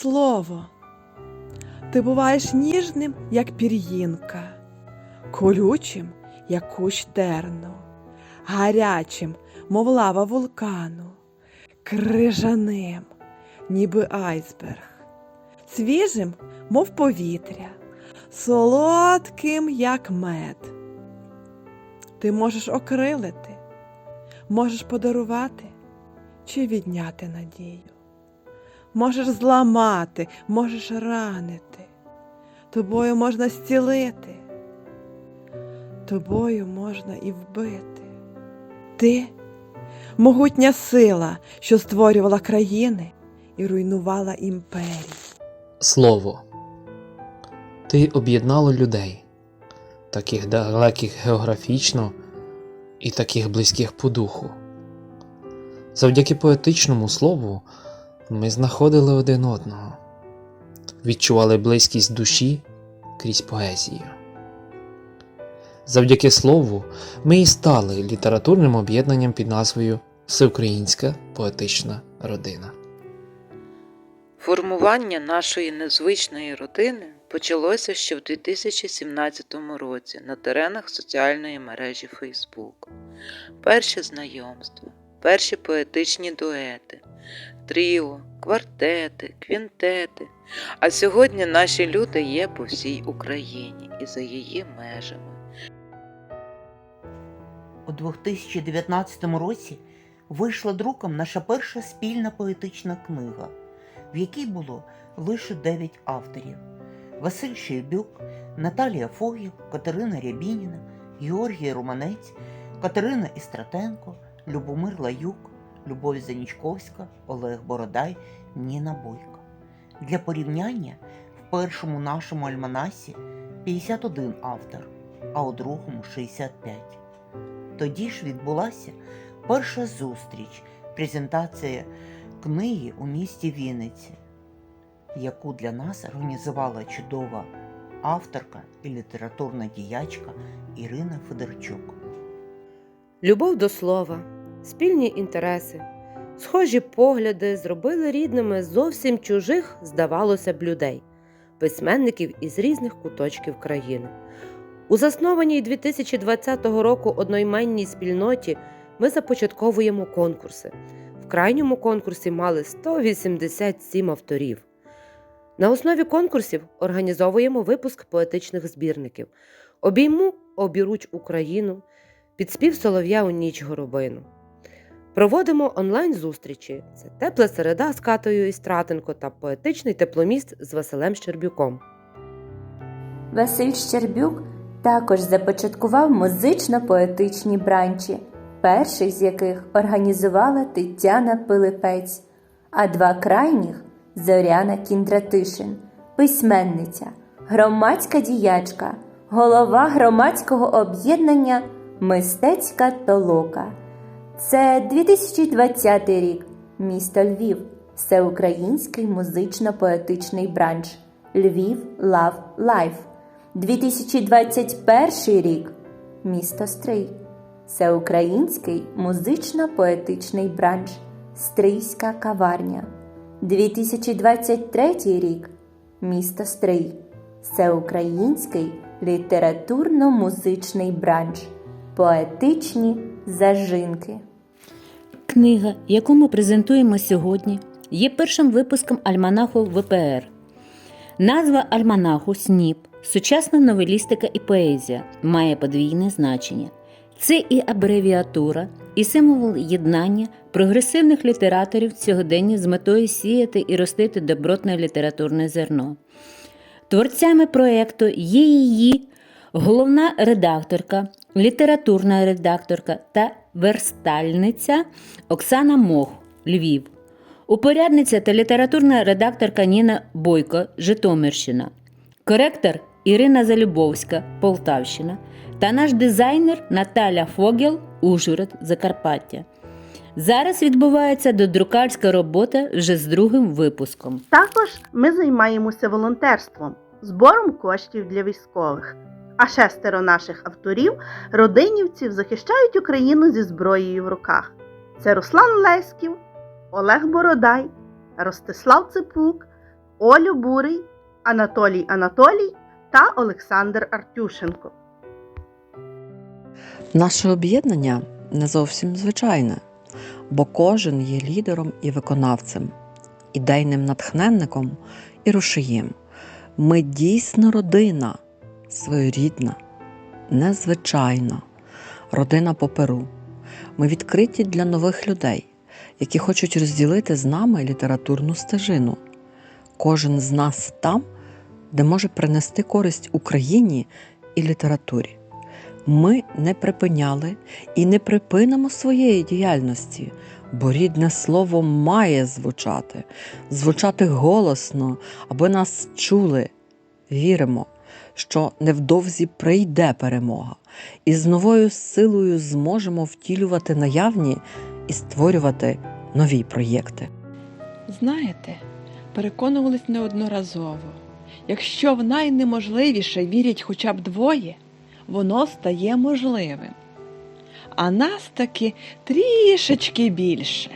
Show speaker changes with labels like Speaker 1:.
Speaker 1: Слово. Ти буваєш ніжним, як пір'їнка, колючим, як кущ терну, гарячим, мов лава вулкану, крижаним, ніби айсберг, свіжим, мов повітря, солодким, як мед. Ти можеш окрилити, можеш подарувати чи відняти надію. Можеш зламати, можеш ранити, тобою можна зцілити, тобою можна і вбити. Ти могутня сила, що створювала країни і руйнувала імперії.
Speaker 2: Слово. Ти об'єднало людей, таких далеких географічно і таких близьких по духу. Завдяки поетичному слову ми знаходили один одного, відчували близькість душі крізь поезію. Завдяки слову ми і стали літературним об'єднанням під назвою Всеукраїнська поетична родина.
Speaker 3: Формування нашої незвичної родини почалося ще в 2017 році на теренах соціальної мережі Facebook. Перші знайомства, перші поетичні дуети, тріо, квартети, квінтети. А сьогодні наші люди є по всій Україні і за її межами.
Speaker 4: У 2019 році вийшла друком наша перша спільна поетична книга, в якій було лише 9 авторів: Василь Щербюк, Наталія Фогіл, Катерина Рябініна, Георгій Романець, Катерина Істратенко, Любомир Лаюк, Любов Занічковська, Олег Бородай, Ніна Бойко. Для порівняння в першому нашому альманасі 51 автор, а у другому 65. Тоді ж відбулася перша зустріч, презентація книги у місті Вінниці, яку для нас організувала чудова авторка і літературна діячка Ірина Федорчук.
Speaker 5: Любов до слова, спільні інтереси, схожі погляди зробили рідними зовсім чужих, здавалося б, людей, письменників із різних куточків країни. У заснованій 2020 року одноіменній спільноті ми започатковуємо конкурси. В крайньому конкурсі мали 187 авторів. На основі конкурсів організовуємо випуск поетичних збірників. Обійму обіруч Україну, підспів солов'я у ніч горобину. Проводимо онлайн-зустрічі. Це тепла середа з Катою Істратенко та поетичний тепломіст з Василем Щербюком.
Speaker 6: Василь Щербюк також започаткував музично-поетичні бранчі, перший з яких організувала Тетяна Пилипець, а два крайніх Зоряна Кіндратишин, письменниця, громадська діячка, голова громадського об'єднання Мистецька толока. Це 2020 рік, місто Львів, всеукраїнський музично-поетичний бранч Львів Лав Лайф. 2021 рік місто Стрий. Всеукраїнський музично-поетичний бранч Стрийська каварня. 2023 рік місто Стрий. Всеукраїнський літературно-музичний бранч. Поетичні зажинки.
Speaker 7: Книга, яку ми презентуємо сьогодні, є першим випуском альманаху ВПР. Назва альманаху СНІП сучасна новелістика і поезія має подвійне значення. Це і абревіатура, і символ єднання прогресивних літераторів сьогодення з метою сіяти і ростити добротне літературне зерно. Творцями проєкту є її головна редакторка, літературна редакторка та верстальниця Оксана Мох, Львів, упорядниця та літературна редакторка Ніна Бойко, Житомирщина, коректор Ірина Залюбовська, Полтавщина та наш дизайнер Наталя Фогел, Ужгород, Закарпаття. Зараз відбувається додрукарська робота вже з другим випуском.
Speaker 8: Також ми займаємося волонтерством, збором коштів для військових. А шестеро наших авторів, родинівців, захищають Україну зі зброєю в руках. Це Руслан Леськів, Олег Бородай, Ростислав Ципук Олю Бурий, Анатолій Анатолій та Олександр Артюшенко.
Speaker 9: Наше об'єднання не зовсім звичайне, бо кожен є лідером і виконавцем, ідейним натхненником і рушієм. Ми дійсно родина, своєрідна, незвичайна, родина по перу. Ми відкриті для нових людей, які хочуть розділити з нами літературну стежину. Кожен з нас там, де може принести користь Україні і літературі. Ми не припиняли і не припинимо своєї діяльності, бо рідне слово має звучати, звучати голосно, аби нас чули. Віримо, що невдовзі прийде перемога, і з новою силою зможемо втілювати наявні і створювати нові проєкти.
Speaker 1: Знаєте, переконувались неодноразово. Якщо в найнеможливіше вірять хоча б двоє, воно стає можливим. А нас таки трішечки більше.